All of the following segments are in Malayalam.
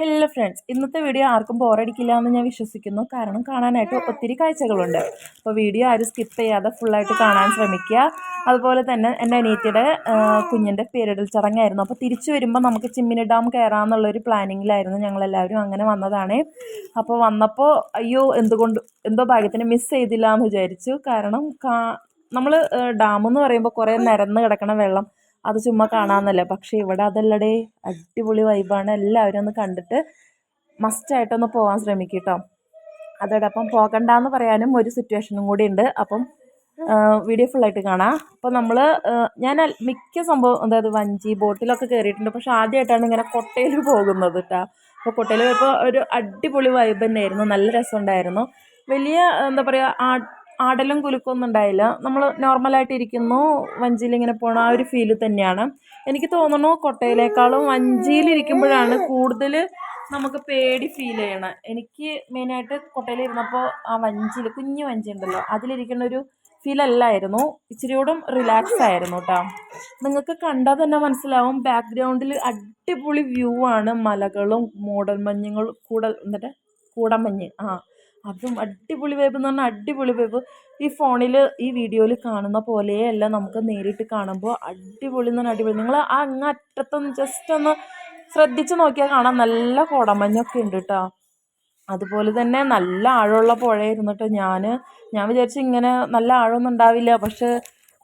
ഹലോ ഫ്രണ്ട്സ് ഇന്നത്തെ വീഡിയോ ആർക്കും ബോറടിക്കില്ല എന്ന് ഞാൻ വിശ്വസിക്കുന്നു. കാരണം കാണാനായിട്ട് ഒത്തിരി കാഴ്ചകളുണ്ട്. അപ്പോൾ വീഡിയോ ആരും സ്കിപ്പ് ചെയ്യാതെ ഫുള്ളായിട്ട് കാണാൻ ശ്രമിക്കുക. അതുപോലെ തന്നെ എന്റെ അനിയത്തിയുടെ കുഞ്ഞിന്റെ പേരിടൽ ചടങ്ങായിരുന്നു. അപ്പോൾ തിരിച്ചു വരുമ്പോൾ നമുക്ക് ചിമ്മിനി ഡാം കയറാമെന്നുള്ളൊരു പ്ലാനിങ്ങിലായിരുന്നു ഞങ്ങളെല്ലാവരും അങ്ങനെ വന്നതാണ്. അപ്പോൾ വന്നപ്പോൾ അയ്യോ എന്തുകൊണ്ട് എന്തോ ഭാഗ്യത്തിന് മിസ് ചെയ്തില്ല എന്ന് വിചാരിച്ചു. കാരണം നമ്മൾ ഡാം എന്ന് പറയുമ്പോൾ കുറേ നിരന്ന് കിടക്കണ വെള്ളം. അത് ചുമ്മാ കാണാമെന്നല്ല പക്ഷേ ഇവിടെ അതല്ലടേ. അടിപൊളി വൈബാണ് എല്ലാവരും ഒന്ന് കണ്ടിട്ട് മസ്റ്റായിട്ടൊന്ന് പോകാൻ ശ്രമിക്കും കേട്ടോ അതോടൊപ്പം പോകണ്ടെന്ന് പറയാനും ഒരു സിറ്റുവേഷനും കൂടി ഉണ്ട്. അപ്പം വീഡിയോ ഫുള്ളായിട്ട് കാണാം. അപ്പോൾ നമ്മൾ ഞാൻ മിക്ക സംഭവം അതായത് വഞ്ചി ബോട്ടിലൊക്കെ കയറിയിട്ടുണ്ട് പക്ഷെ ആദ്യമായിട്ടാണ് ഇങ്ങനെ കൊട്ടയിൽ പോകുന്നത് കേട്ടോ അപ്പോൾ കൊട്ടയിൽ പോയപ്പോൾ ഒരു അടിപൊളി വൈബ് തന്നെയായിരുന്നു. നല്ല രസമുണ്ടായിരുന്നു. വലിയ എന്താ പറയുക ആടലും കുലുക്കൊന്നും ഉണ്ടായില്ല. നമ്മൾ നോർമലായിട്ട് ഇരിക്കുന്നു. വഞ്ചിയിൽ ഇങ്ങനെ ആ ഒരു ഫീൽ തന്നെയാണ്. എനിക്ക് തോന്നുന്നു കൊട്ടയിലേക്കാളും വഞ്ചിയിലിരിക്കുമ്പോഴാണ് കൂടുതൽ നമുക്ക് പേടി ഫീൽ ചെയ്യണം. എനിക്ക് മെയിനായിട്ട് കൊട്ടയിൽ ഇരുന്നപ്പോൾ ആ വഞ്ചിയിൽ കുഞ്ഞു വഞ്ചി ഉണ്ടല്ലോ അതിലിരിക്കുന്ന ഒരു ഫീൽ അല്ലായിരുന്നു. ഇച്ചിരി കൂടെ റിലാക്സ് ആയിരുന്നു കേട്ടോ നിങ്ങൾക്ക് കണ്ടാൽ തന്നെ മനസ്സിലാവും. ബാക്ക്ഗ്രൗണ്ടിൽ അടിപൊളി വ്യൂ ആണ്. മലകളും മൂടൽമഞ്ഞുകളും കൂടൽ എന്നിട്ട് കൂടമഞ്ഞ്. ആ. അതും അടിപൊളി വൈബ് എന്ന് പറഞ്ഞാൽ അടിപൊളി വൈബ് ഈ ഫോണിൽ ഈ വീഡിയോയിൽ കാണുന്ന പോലെയല്ല നമുക്ക് നേരിട്ട് കാണുമ്പോൾ അടിപൊളി എന്ന് അടിപൊളി. നിങ്ങൾ ആ അങ്ങ് അറ്റത്തൊന്ന് ജസ്റ്റ് ഒന്ന് ശ്രദ്ധിച്ച് നോക്കിയാൽ കാണാം. നല്ല കോടമഞ്ഞൊക്കെ ഉണ്ട് കേട്ടോ അതുപോലെ തന്നെ നല്ല ആഴമുള്ള പുഴയായിരുന്നു കേട്ടോ ഞാൻ ഞാൻ വിചാരിച്ചു ഇങ്ങനെ നല്ല ആഴമൊന്നും ഉണ്ടാവില്ല. പക്ഷെ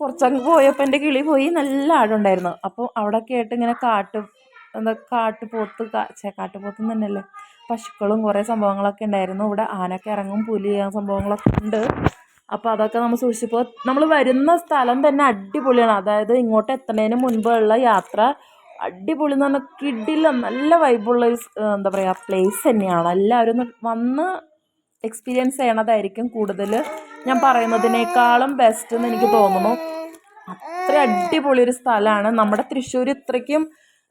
കുറച്ചങ്ങ് പോയപ്പോൾ എന്റെ കിളി പോയി. നല്ല ആഴം ഉണ്ടായിരുന്നു. അപ്പോൾ അവിടെയൊക്കെ ആയിട്ട് ഇങ്ങനെ കാട്ട് എന്താ കാട്ടുപോത്ത് കാട്ടുപോത്ത് തന്നെയല്ലേ? പശുക്കളും കുറേ സംഭവങ്ങളൊക്കെ ഉണ്ടായിരുന്നു. ഇവിടെ ആനൊക്കെ ഇറങ്ങും പുലി സംഭവങ്ങളൊക്കെ ഉണ്ട്. അപ്പോൾ അതൊക്കെ നമ്മൾ സൂക്ഷിച്ചപ്പോൾ നമ്മൾ വരുന്ന സ്ഥലം തന്നെ അടിപൊളിയാണ്. അതായത് ഇങ്ങോട്ട് എത്തുന്നതിന് മുൻപുള്ള യാത്ര അടിപൊളി എന്ന് പറഞ്ഞാൽ കിഡില്ല നല്ല വൈബുള്ള ഒരു എന്താ പറയുക പ്ലേസ് തന്നെയാണ്. എല്ലാവരും വന്ന് എക്സ്പീരിയൻസ് ചെയ്യണതായിരിക്കും കൂടുതൽ ഞാൻ പറയുന്നതിനേക്കാളും ബെസ്റ്റ് എന്ന് എനിക്ക് തോന്നുന്നു. അത്ര അടിപൊളി ഒരു സ്ഥലമാണ് നമ്മുടെ തൃശ്ശൂർ ഇത്രയ്ക്കും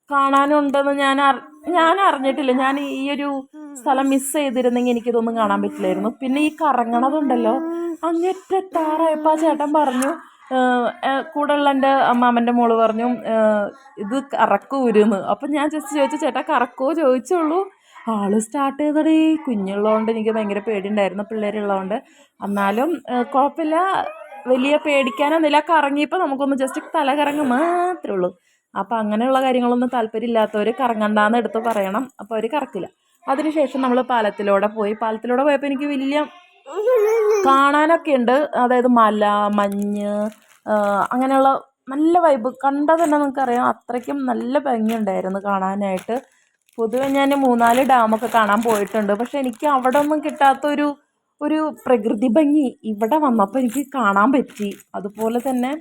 കാണാനുണ്ടെന്ന് ഞാൻ ഞാൻ അറിഞ്ഞിട്ടില്ല. ഞാൻ ഈ ഒരു സ്ഥലം മിസ് ചെയ്തിരുന്നെങ്കിൽ എനിക്കിതൊന്നും കാണാൻ പറ്റില്ലായിരുന്നു. പിന്നെ ഈ കറങ്ങണതുണ്ടല്ലോ. അങ്ങറ്റത്താറായപ്പോൾ ആ ചേട്ടൻ പറഞ്ഞു കൂടെ ഉള്ള എന്റെ അമ്മാമന്റെ മോൾ പറഞ്ഞു ഇത് കറക്കൂരുന്ന് അപ്പം ഞാൻ ജസ്റ്റ് ചോദിച്ചു ചേട്ടാ കറക്കോ ചോദിച്ചുള്ളൂ. ആൾ സ്റ്റാർട്ട് ചെയ്തടേ. കുഞ്ഞുള്ളതുകൊണ്ട് എനിക്ക് ഭയങ്കര പേടിയുണ്ടായിരുന്നു പിള്ളേരുള്ളതുകൊണ്ട് എന്നാലും കുഴപ്പമില്ല. വലിയ പേടിക്കാനൊന്നുമില്ല. കറങ്ങിയപ്പോൾ നമുക്കൊന്ന് ജസ്റ്റ് തല മാത്രമേ ഉള്ളൂ. അപ്പോൾ അങ്ങനെയുള്ള കാര്യങ്ങളൊന്നും താല്പര്യമില്ലാത്തവർ കറങ്ങണ്ടാന്ന് എടുത്ത് പറയണം. അപ്പോൾ അവർ കറക്കില്ല. അതിനുശേഷം നമ്മൾ പാലത്തിലൂടെ പോയി. പാലത്തിലൂടെ പോയപ്പോൾ എനിക്ക് വലിയ കാണാനൊക്കെ ഉണ്ട്. അതായത് മല മഞ്ഞ് അങ്ങനെയുള്ള നല്ല വൈബ് കണ്ടാൽ തന്നെ നമുക്കറിയാം അത്രയ്ക്കും നല്ല ഭംഗിയുണ്ടായിരുന്നു കാണാനായിട്ട്. പൊതുവെ ഞാൻ മൂന്നാൽ ഡാമൊക്കെ കാണാൻ പോയിട്ടുണ്ട്. പക്ഷെ എനിക്ക് അവിടെ ഒന്നും കിട്ടാത്തൊരു ഒരു പ്രകൃതി ഭംഗി ഇവിടെ വന്നപ്പോൾ എനിക്ക് കാണാൻ പറ്റി. അതുപോലെ തന്നെ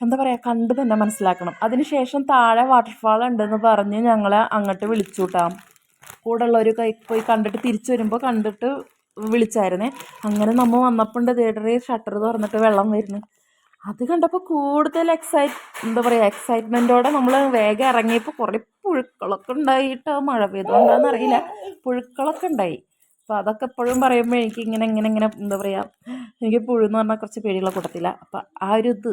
എന്താ പറയുക കണ്ട് തന്നെ മനസ്സിലാക്കണം. അതിനുശേഷം താഴെ വാട്ടർഫാൾ ഉണ്ടെന്ന് പറഞ്ഞ് ഞങ്ങളെ അങ്ങോട്ട് വിളിച്ചു കൂട്ടാം കൂടെ ഉള്ളവർ കൈ പോയി കണ്ടിട്ട് തിരിച്ചു വരുമ്പോൾ കണ്ടിട്ട് വിളിച്ചായിരുന്നേ. അങ്ങനെ നമ്മൾ വന്നപ്പോൾ ഉണ്ട് തിയേറ്ററിൽ ഷട്ടർ തുറന്നിട്ട് വെള്ളം വരുന്നു. അത് കണ്ടപ്പോൾ കൂടുതൽ എക്സൈറ്റ് എന്താ പറയുക എക്സൈറ്റ്മെന്റോടെ നമ്മൾ വേഗം ഇറങ്ങിയപ്പോൾ കുറേ പുഴുക്കളൊക്കെ ഉണ്ടായിട്ട് മഴ പെയ്തുകൊണ്ടാണെന്ന് അറിയില്ല. പുഴുക്കളൊക്കെ ഉണ്ടായി. അപ്പോൾ അതൊക്കെ എപ്പോഴും പറയുമ്പോൾ എനിക്ക് ഇങ്ങനെ ഇങ്ങനെ ഇങ്ങനെ എന്താ പറയുക എനിക്ക് പുഴു എന്ന് പറഞ്ഞാൽ കുറച്ച് പേടിയുള്ള കൂട്ടത്തില്ല അപ്പം ആ ഒരു ഇത്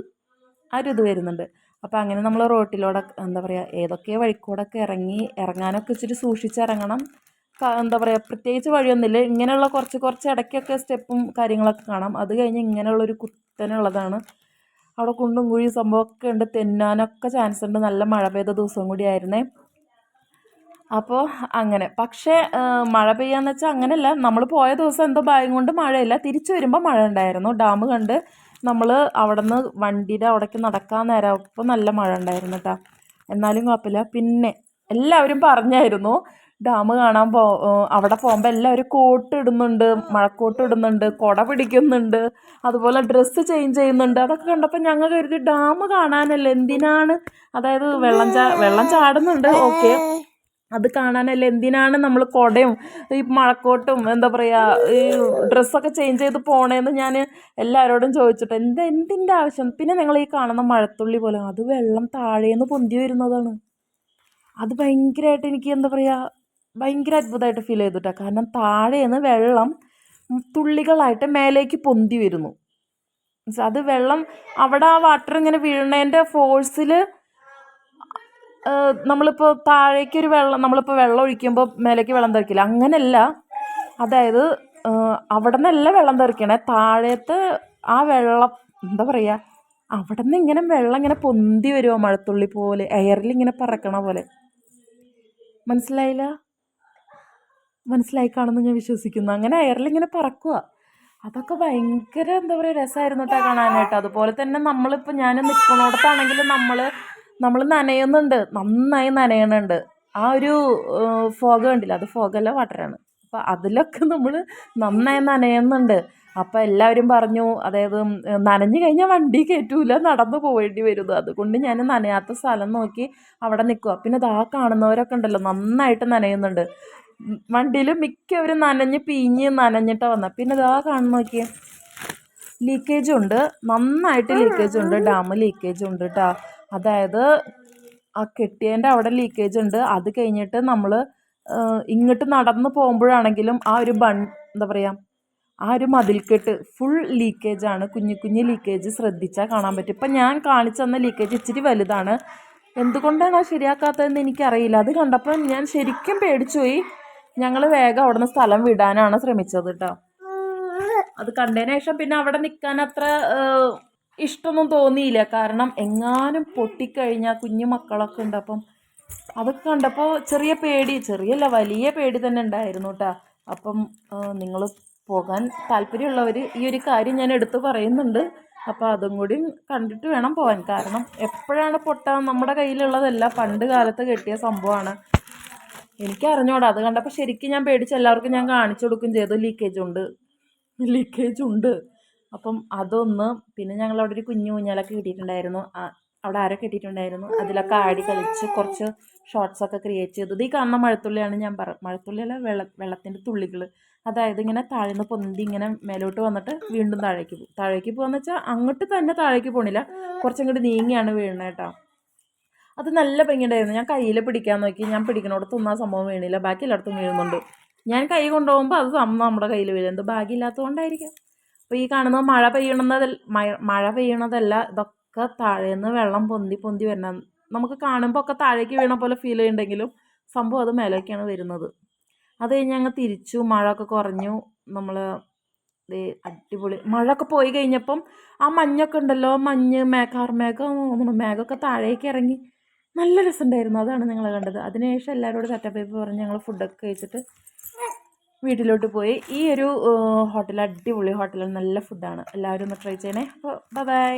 ആ ഒരു ഇത് വരുന്നുണ്ട്. അപ്പോൾ അങ്ങനെ നമ്മൾ റോട്ടിലൂടെ എന്താ പറയുക ഏതൊക്കെ വഴിക്കൂടൊക്കെ ഇറങ്ങി ഇറങ്ങാനൊക്കെ ഇച്ചിരി സൂക്ഷിച്ചിറങ്ങണം. എന്താ പറയുക പ്രത്യേകിച്ച് വഴിയൊന്നുമില്ല. ഇങ്ങനെയുള്ള കുറച്ച് കുറച്ച് ഇടയ്ക്കൊക്കെ സ്റ്റെപ്പും കാര്യങ്ങളൊക്കെ കാണാം. അത് കഴിഞ്ഞ് ഇങ്ങനെയുള്ളൊരു കുത്തനുള്ളതാണ് അവിടെ കുണ്ടും കുഴി സംഭവമൊക്കെ ഉണ്ട്. തെന്നാനൊക്കെ ചാൻസ് ഉണ്ട്. നല്ല മഴ പെയ്ത ദിവസം കൂടിയായിരുന്നേ അപ്പോൾ അങ്ങനെ. പക്ഷേ മഴ പെയ്യാന്ന് വെച്ചാൽ അങ്ങനെയല്ല. നമ്മൾ പോയ ദിവസം എന്തോ ഭയം കൊണ്ട് മഴയില്ല. തിരിച്ചു വരുമ്പോൾ മഴ ഉണ്ടായിരുന്നു. ഡാം കണ്ട് നമ്മൾ അവിടെ നിന്ന് വണ്ടിയുടെ അവിടേക്ക് നടക്കാൻ നേരമപ്പോൾ നല്ല മഴ ഉണ്ടായിരുന്നു കേട്ടോ എന്നാലും കുഴപ്പമില്ല. പിന്നെ എല്ലാവരും പറഞ്ഞായിരുന്നു ഡാം കാണാൻ പോ അവിടെ പോകുമ്പോൾ എല്ലാവരും കോട്ട് ഇടുന്നുണ്ട് മഴക്കോട്ട് ഇടുന്നുണ്ട് കുട പിടിക്കുന്നുണ്ട് അതുപോലെ ഡ്രസ്സ് ചേഞ്ച് ചെയ്യുന്നുണ്ട്. അതൊക്കെ കണ്ടപ്പോൾ ഞങ്ങൾ കരുതി ഡാം കാണാനല്ല? എന്തിനാണ്? അതായത് വെള്ളം ചാ വെള്ളം ചാടുന്നുണ്ട്. ഓക്കെ. അത് കാണാനല്ല? എന്തിനാണ് നമ്മൾ കുടയും ഈ മഴക്കോട്ടും എന്താ പറയുക ഈ ഡ്രസ്സൊക്കെ ചേഞ്ച് ചെയ്ത് പോണേന്ന് ഞാൻ എല്ലാവരോടും ചോദിച്ചിട്ട് എന്താ എന്തിന്റെ ആവശ്യം? പിന്നെ നിങ്ങൾ ഈ കാണുന്ന മഴത്തുള്ളി പോലെ അത് വെള്ളം താഴേന്ന് പൊന്തി വരുന്നതാണ്. അത് ഭയങ്കരമായിട്ട് എനിക്ക് എന്താ പറയുക ഭയങ്കര അത്ഭുതമായിട്ട് ഫീൽ ചെയ്തിട്ടാണ് കാരണം താഴേന്ന് വെള്ളം തുള്ളികളായിട്ട് മേലേക്ക് പൊന്തി വരുന്നു. അത് വെള്ളം അവിടെ ആ വാട്ടർ ഇങ്ങനെ വീഴുന്നതിന്റെ ഫോഴ്സിൽ നമ്മളിപ്പോൾ താഴേക്കൊരു വെള്ളം നമ്മളിപ്പോൾ വെള്ളം ഒഴിക്കുമ്പോൾ മേലേക്ക് വെള്ളം തെറിക്കില്ല. അങ്ങനെയല്ല. അതായത് അവിടെ നിന്നല്ല വെള്ളം തെറിക്കണേ. താഴത്തെ ആ വെള്ളം എന്താ പറയുക അവിടെ നിന്ന് ഇങ്ങനെ വെള്ളം ഇങ്ങനെ പൊന്തി വരുമോ മഴത്തുള്ളി പോലെ എയറിൽ ഇങ്ങനെ പറക്കണ പോലെ. മനസ്സിലായില്ല? മനസ്സിലായി കാണുമെന്ന് ഞാൻ വിശ്വസിക്കുന്നു. അങ്ങനെ എയറിൽ ഇങ്ങനെ പറക്കുക അതൊക്കെ ഭയങ്കര എന്താ പറയുക രസമായിരുന്നു കേട്ടോ കാണാനായിട്ട്. അതുപോലെ തന്നെ നമ്മളിപ്പോൾ ഞാൻ നിൽക്കണോടത്താണെങ്കിലും നമ്മൾ നമ്മൾ നനയുന്നുണ്ട് നന്നായി നനയണുണ്ട്. ആ ഒരു ഫോഗ് കണ്ടില്ല? അത് ഫോഗല്ല വാട്ടറാണ് അപ്പോൾ അതിലൊക്കെ നമ്മൾ നന്നായി നനയുന്നുണ്ട്. അപ്പോൾ എല്ലാവരും പറഞ്ഞു അതായത് നനഞ്ഞു കഴിഞ്ഞാൽ വണ്ടി കയറ്റൂല നടന്നു പോവേണ്ടി വരും. അതുകൊണ്ട് ഞാൻ നനയാത്ത സ്ഥലം നോക്കി അവിടെ നിൽക്കുക പിന്നെ ദാ കാണുന്നവരൊക്കെ ഉണ്ടല്ലോ നന്നായിട്ട് നനയുന്നുണ്ട്. വണ്ടിയിൽ മിക്കവരും നനഞ്ഞ് പിഞ്ഞ് നനഞ്ഞിട്ടാണ് വന്നത് പിന്നെ ഇതാ കാണുന്ന നോക്കിയേ ലീക്കേജ് ഉണ്ട്. നന്നായിട്ട് ലീക്കേജ് ഉണ്ട് ഡാം ലീക്കേജ് ഉണ്ട് കേട്ടോ അതായത് ആ കെട്ടിയതിന്റെ അവിടെ ലീക്കേജ് ഉണ്ട്. അത് കഴിഞ്ഞിട്ട് നമ്മൾ ഇങ്ങോട്ട് നടന്ന് പോകുമ്പോഴാണെങ്കിലും ആ ഒരു ബൺ എന്താ പറയുക ആ ഒരു മതിൽക്കെട്ട് ഫുൾ ലീക്കേജാണ് കുഞ്ഞു കുഞ്ഞു ലീക്കേജ് ശ്രദ്ധിച്ചാൽ കാണാൻ പറ്റും. ഇപ്പം ഞാൻ കാണിച്ചു തന്ന ലീക്കേജ് ഇച്ചിരി വലുതാണ്. എന്തുകൊണ്ടാണ് ആ ശരിയാക്കാത്തതെന്ന് എനിക്കറിയില്ല. അത് കണ്ടപ്പോൾ ഞാൻ ശരിക്കും പേടിച്ചുപോയി ഞങ്ങൾ വേഗം അവിടെ നിന്ന് സ്ഥലം വിടാനാണ് ശ്രമിച്ചത് കേട്ടോ അത് കണ്ടതിന് ശേഷം പിന്നെ അവിടെ നിൽക്കാൻ അത്ര ഇഷ്ടമൊന്നും തോന്നിയില്ല. കാരണം എങ്ങാനും പൊട്ടിക്കഴിഞ്ഞാൽ കുഞ്ഞു മക്കളൊക്കെ ഉണ്ട്. അപ്പം അതൊക്കെ കണ്ടപ്പോൾ ചെറിയ പേടി ചെറിയല്ല വലിയ പേടി തന്നെ ഉണ്ടായിരുന്നു കേട്ടോ അപ്പം നിങ്ങൾ പോകാൻ താല്പര്യമുള്ളവർ ഈ ഒരു കാര്യം ഞാൻ എടുത്തു പറയുന്നുണ്ട്. അപ്പോൾ അതും കൂടി കണ്ടിട്ട് വേണം പോകാൻ കാരണം എപ്പോഴാണ് പൊട്ടാൻ നമ്മുടെ കയ്യിലുള്ളതല്ല പണ്ട് കാലത്ത് കെട്ടിയ സംഭവമാണ് എനിക്ക് അറിഞ്ഞോടാ അത് കണ്ടപ്പോൾ ശരിക്കും ഞാൻ പേടിച്ച് എല്ലാവർക്കും ഞാൻ കാണിച്ചു കൊടുക്കും ചെയ്തു. ലീക്കേജ് ഉണ്ട്. ലീക്കേജ് ഉണ്ട്. അപ്പം അതൊന്ന് പിന്നെ ഞങ്ങൾ അവിടെ ഒരു കുഞ്ഞു ഊഞ്ഞാലൊക്കെ കിട്ടിയിട്ടുണ്ടായിരുന്നു. അവിടെ ആരോ കിട്ടിയിട്ടുണ്ടായിരുന്നു അതിലൊക്കെ ആടി കളിച്ച് കുറച്ച് ഷോർട്സൊക്കെ ക്രിയേറ്റ് ചെയ്തത് ഈ കാണുന്ന മഴത്തുള്ളിയാണ് ഞാൻ പറ മഴത്തുള്ളിയല്ല വെള്ള വെള്ളത്തിന്റെ തുള്ളികൾ അതായത് ഇങ്ങനെ താഴ്ന്ന് പൊന്തി ഇങ്ങനെ മേലോട്ട് വന്നിട്ട് വീണ്ടും താഴേക്ക് പോകും താഴേക്ക് പോകാന്ന് വെച്ചാൽ അങ്ങോട്ട് തന്നെ താഴേക്ക് പോകണില്ല കുറച്ചങ്ങോട്ട് നീങ്ങിയാണ് വീഴുന്നത് കേട്ടോ. അത് നല്ല ഭംഗിയുണ്ടായിരുന്നു. ഞാൻ കയ്യിൽ പിടിക്കാൻ നോക്കി. ഞാൻ പിടിക്കണോടത്തൊന്നും ആ സംഭവം വീണില്ല. ബാക്കി എല്ലായിടത്തും വീഴുന്നുണ്ട്. ഞാൻ കൈ കൊണ്ടുപോകുമ്പോൾ അത് നമ്മുടെ കയ്യിൽ വീഴുന്നുണ്ട് ഭാഗ്യമില്ലാത്തതുകൊണ്ടായിരിക്കാം അപ്പോൾ ഈ കാണുന്ന മഴ പെയ്യണത് മഴ പെയ്യണതല്ല ഇതൊക്കെ താഴേന്ന് വെള്ളം പൊന്തി പൊന്തി വരുന്ന നമുക്ക് കാണുമ്പോൾ ഒക്കെ താഴേക്ക് വീണ പോലെ ഫീൽ ചെയ്യുന്നുണ്ടെങ്കിലും സംഭവം അത് മേലേക്കാണ് വരുന്നത്. അത് കഴിഞ്ഞ് ഞങ്ങൾ തിരിച്ചു മഴ ഒക്കെ കുറഞ്ഞു നമ്മൾ അടിപൊളി മഴ ഒക്കെ പോയി കഴിഞ്ഞപ്പം ആ മഞ്ഞൊക്കെ ഉണ്ടല്ലോ മഞ്ഞ് മേഘാർ മേഘം മേഘമൊക്കെ താഴേക്ക് ഇറങ്ങി നല്ല രസമുണ്ടായിരുന്നു അതാണ് ഞങ്ങൾ കണ്ടത്. അതിനുശേഷം എല്ലാവരോടും സെറ്റപ്പ് പറഞ്ഞ് ഞങ്ങൾ ഫുഡൊക്കെ കഴിച്ചിട്ട് വീട്ടിലോട്ട് പോയി. ഈ ഒരു ഹോട്ടൽ അടിപൊളി ഹോട്ടലാണ് നല്ല ഫുഡാണ് എല്ലാവരും ഒന്ന് ട്രൈ ചെയ്യണേ. അപ്പോൾ ബൈ